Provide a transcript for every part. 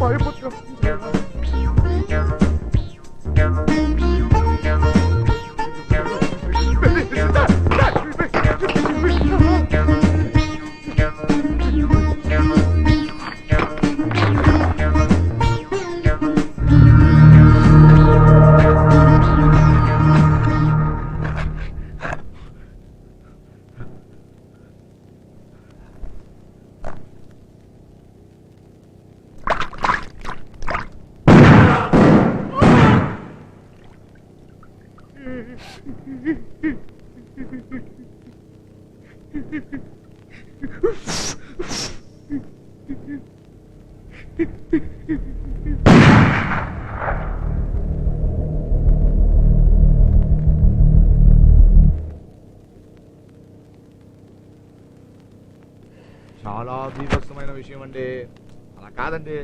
పగిలిపోతున్నాం చాలా బీభత్సమైన విషయం అండి. అలా కాదండి.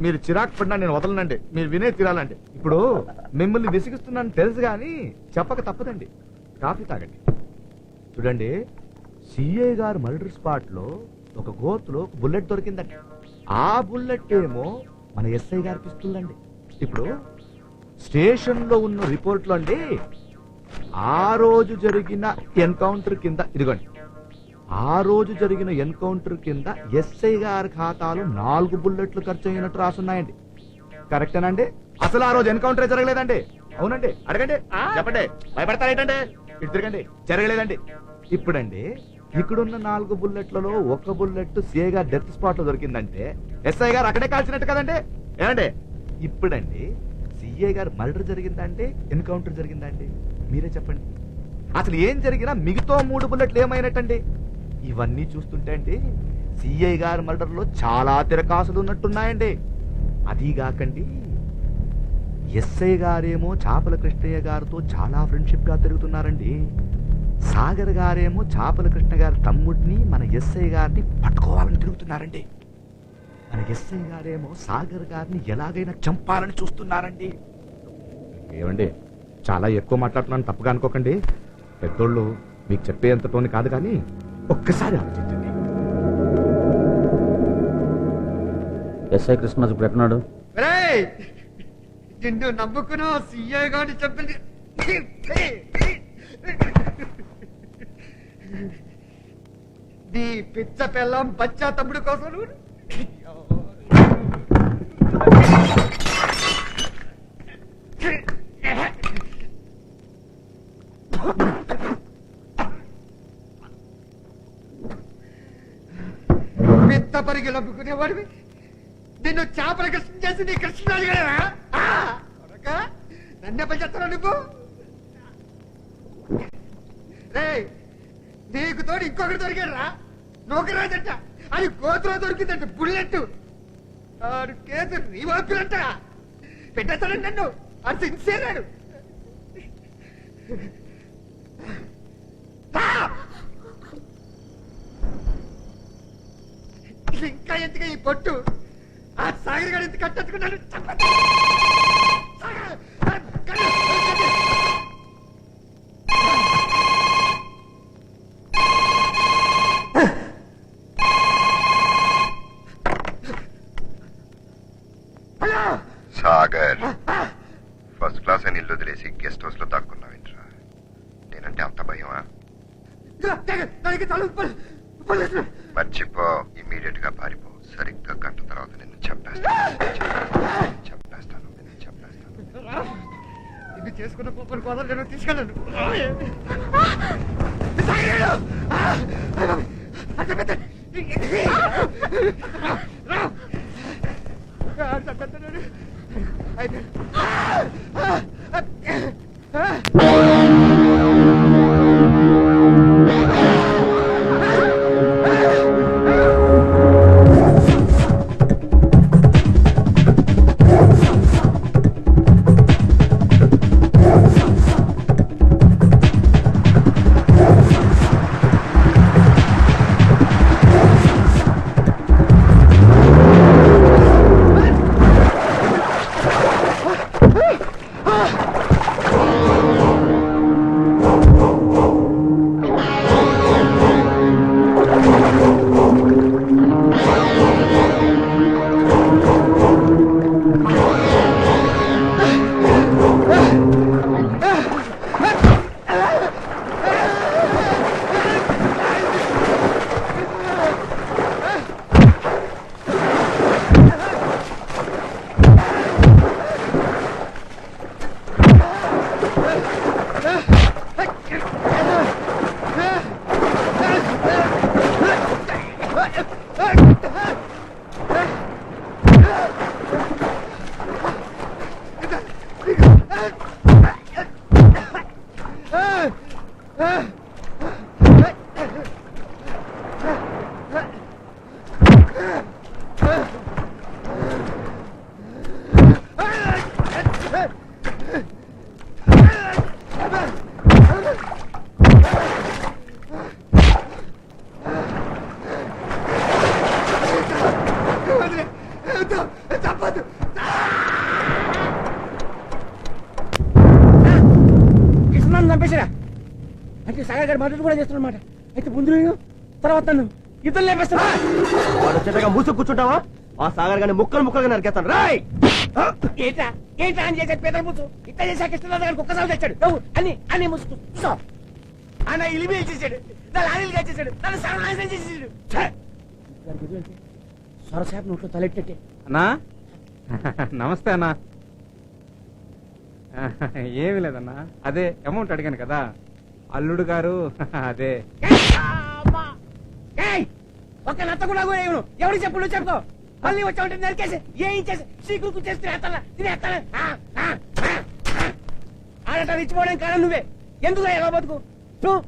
మీరు చిరాకు పడినా నేను వదలనండి. మీరు వినే తీరాలండి. ఇప్పుడు మిమ్మల్ని విసిగిస్తున్నాను తెలుసు కానీ చెప్పక తప్పదండి. కాఫీ తాగండి. చూడండి సిఐ గారు మర్డర్ స్పాట్లో ఒక గోతులో బుల్లెట్ దొరికిందండి. ఆ బుల్లెట్ ఏమో మన ఎస్ఐ గారికి ఇస్తుందండి ఇప్పుడు స్టేషన్లో ఉన్న రిపోర్ట్లో అండి ఆ రోజు జరిగిన ఎన్కౌంటర్ కింద ఇదిగోండి. ఆ రోజు జరిగిన ఎన్కౌంటర్ కింద ఎస్ఐ గారి ఖాతాలో నాలుగు బుల్లెట్లు ఖర్చు అయినట్టు రాసున్నాయండి. కరెక్టేనండి? అసలు ఆ రోజు ఎన్కౌంటర్ జరగలేదండి. అవునండి అడగండి. చెప్పండి భయపడతారేంటండి? ఇటు తిరగండి. జరగలేదండి. ఇప్పుడండి ఇక్కడున్న నాలుగు బుల్లెట్లలో ఒక బుల్లెట్ సిఐ గారి డెత్ స్పాట్లో దొరికిందంటే ఎస్ఐ గారు అక్కడే కాల్చినట్టు కదండి. ఏమండి? ఇప్పుడండి సిఐ గారు మర్డర్ జరిగిందంటే ఎన్కౌంటర్ జరిగిందండి. మీరే చెప్పండి. అసలు ఏం జరిగినా మిగతా మూడు బుల్లెట్లు ఏమైనట్టండి? ఇవన్నీ చూస్తుంటే అండి సిఐ గారి మర్డర్లో చాలా తిరకాసులు ఉన్నట్టున్నాయండి. అదీగాకండి ఎస్ఐ గారేమో చాపల కృష్ణయ్య గారితో చాలా ఫ్రెండ్షిప్గా తిరుగుతున్నారండి. సాగర్ గారేమో చాపల కృష్ణ గారి తమ్ముడిని మన ఎస్ఐ గారిని పట్టుకోవాలని తిరుగుతున్నారండి. మన ఎస్ఐ గారేమో సాగర్ గారిని ఎలాగైనా చంపాలని చూస్తున్నారండి. ఏమండి చాలా ఎక్కువ మాట్లాడుతున్నాను తప్పగా అనుకోకండి. పెద్దోళ్ళు మీకు చెప్పేంతటోని కాదు కానీ ఒక్కసారి ఆలోచించండి. ఎస్ఐ కృష్ణరాజు ఇప్పుడు రేయ్! నిన్ను నమ్ముకున్న సీఐ గారిని చెప్పింది నీ పిచ్చ పిల్లం బచ్చా తమ్ముడు కోసం నువ్వు- పెద్ద నిన్ను చేపల కృష్ణ చేసి నీ కృష్ణరాజు గడరా నన్నే పని నువ్వు? రేయ్ నీకు తోడు ఇంకొకటి దొరికాడరా. నూకరాజంట. అది గోతులో దొరికిందంట బుల్లెట్ ఆడు కేసు రీవాపిలంట పెట్టేస్తాడు నన్ను. అది సిన్సియరాడు పొట్టు. ఆ సాగర్ గారు ఎంత కట్టెత్తుకున్నాడు. సాగర్! ఫస్ట్ క్లాస్ అని ఇల్లు వదిలేసి గెస్ట్ హౌస్లో దాక్కున్నావేంట్రా నేనంటే అంత భయమా? మర్చిపో ఇమీడియట్గా పారిపో. సరిగ్గా గంట తర్వాత నిన్ను చంపేస్తాను చంపేస్తాను నిన్ను చంపేస్తాను ఇది చేసుకున్న కుక్కను కోసం నేను తీసుకెళ్ళను అర్థమైతే మద్దతు కూడా చేస్తున్నమాట అయితే ముందు నేను తర్వాత నన్ను. ఇద్దరు లేపేస్తున్నా. వాడు చెట్టగా మూసు కూర్చుంటావా? ఆ సాగర్ గాని ముక్కలు ముక్కలుగా నరికేస్తాను. రాయ్! ఏంటా ఏంటా అని చేసే పేదల ముసు ఇట్లా చేసా కృష్ణనాథ్ గారికి ఒక్కసారి తెచ్చాడు. అని అని ముసుకు. చూసావు ఆయన ఇలిమేల్ చేశాడు. నా లారీలు చేశాడు నన్ను సర్వనాశనం చేసేసాడు ఛే! గారికి ఎదురంటే సొరసాపు నోట్లో తలెట్టేట్టే అన్నా? నమస్తే అన్నా. ఏమి లేదన్నా. అదే అమౌంట్ అడిగాను కదా. అల్లుడు గారు అదే. ఏయ్! ఒక్క నత్త కూడా కూడా ఎవరికి చెప్పు నువ్వు చెప్పుకో మళ్ళీ వచ్చావంటే నరికేసి ఏం చేసి సీకుకు చేసి తినేస్తానా? తినేస్తానా? ఆ, ఆ, ఆ, ఆ. ఆడట ఇచ్చిపోవడం కారణం నువ్వే. ఎందుకు ఎలా బతుకు? నువ్వు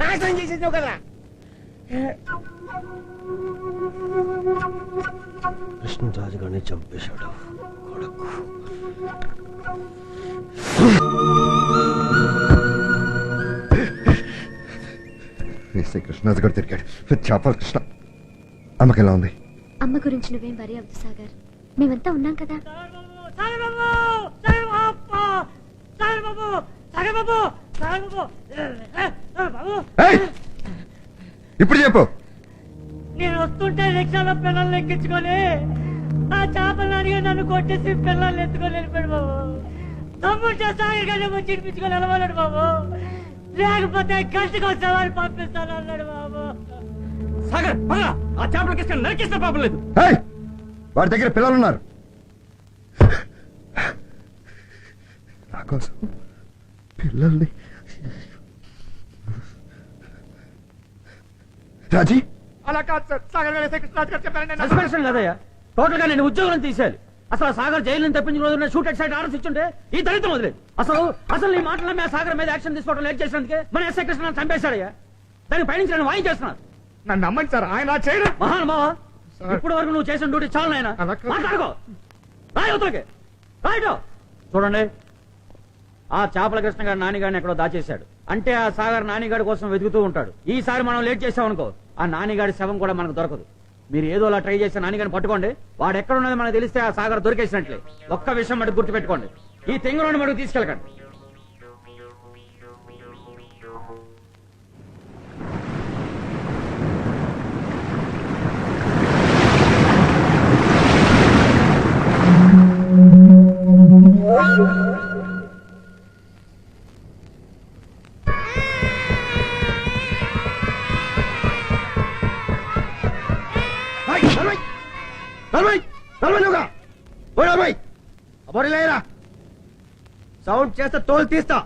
నాశనం చేసేసావు కదా. కృష్ణరాజు గారిని చంపేశాడు కొడుకు. ఎస్ఐ కృష్ణరాజు గారు తిరిగాడు చేపల కృష్ణ. అమ్మకి ఎలా ఉంది? అమ్మ గురించి నువ్వేం వరి అవ్వదు సాగర్. మేమంతా ఉన్నాం కదా. ఏయ్! ఇప్పుడు చెప్పు. నేను వస్తుంటే రిక్షాలో పిల్లల్ని ఎక్కించుకొని ఆ చేపలు అడిగి నన్ను కొట్టేసి పిల్లల్ని ఎత్తుకొని వెళ్ళిపోయాడు బాబు. తమ్ముడు సాగర్ వచ్చి ఇడిపించుకొని వెళ్ళమన్నాడు బాబు. లేకపోతే గంటకు వస్తామని పంపిస్తాను అన్నాడు బాబు. సాగర్ పగలా ఆ చేపల కృష్ణ నరికేస్తే పాపం లేదు! వాడి దగ్గర పిల్లలు ఉన్నారు నా కోసం పిల్లల్ని రాజీ? అలా కాదు సార్. సాగర్ గారు సస్పెన్షన్ కదయ్యా. టోటల్గా నేను ఉద్యోగం తీసేయాలి. అసలు సాగర్ జైలు నుంచి తప్పించిన రోజు షూట్ ఎట్ సైడ్ ఆర్డర్స్ ఇచ్చుంటే ఈ దళితం వదిలేదు అసలు అసలు ఈ మాటల మీద సాగర్ మీద యాక్షన్ తీసుకోవడం లేట్ చేసినందుకే మన ఎస్ఐ కృష్ణ చంపేశాడయ్యా. దానికి పైనుంచి నేను వాయించేస్తున్నాను నన్ను నమ్మండి సార్ ఆయన చేయడం. మహానుభావ. ఇప్పటి వరకు నువ్వు చేసిన డ్యూటీ చాలు నాయన. మాట్లాడుకో. రాయి అవతలకి. రాయటో చూడండి. ఆ చేపల కృష్ణ గారు నానిగాడిని ఎక్కడో దాచేశాడు. అంటే ఆ సాగర్ నానిగాడి కోసం వెతుకుతూ ఉంటాడు. ఈసారి మనం లేట్ చేసామనుకో ఆ నానిగాడి శవం కూడా మనకు దొరకదు. మీరు ఏదో అలా ట్రై చేసి నానిగాడిని పట్టుకోండి. వాడు ఎక్కడ ఉన్నది మనకు తెలిస్తే ఆ సాగర్ దొరికేసినట్లే. ఒక్క విషయం మటుకు గుర్తుపెట్టుకోండి. ఈ తెంగులోని మటుకు తీసుకెళ్ళకండి. ఏయ్, నలభై నువ్వుగా ఓ సౌండ్ చేస్తే తోలు తీస్తా.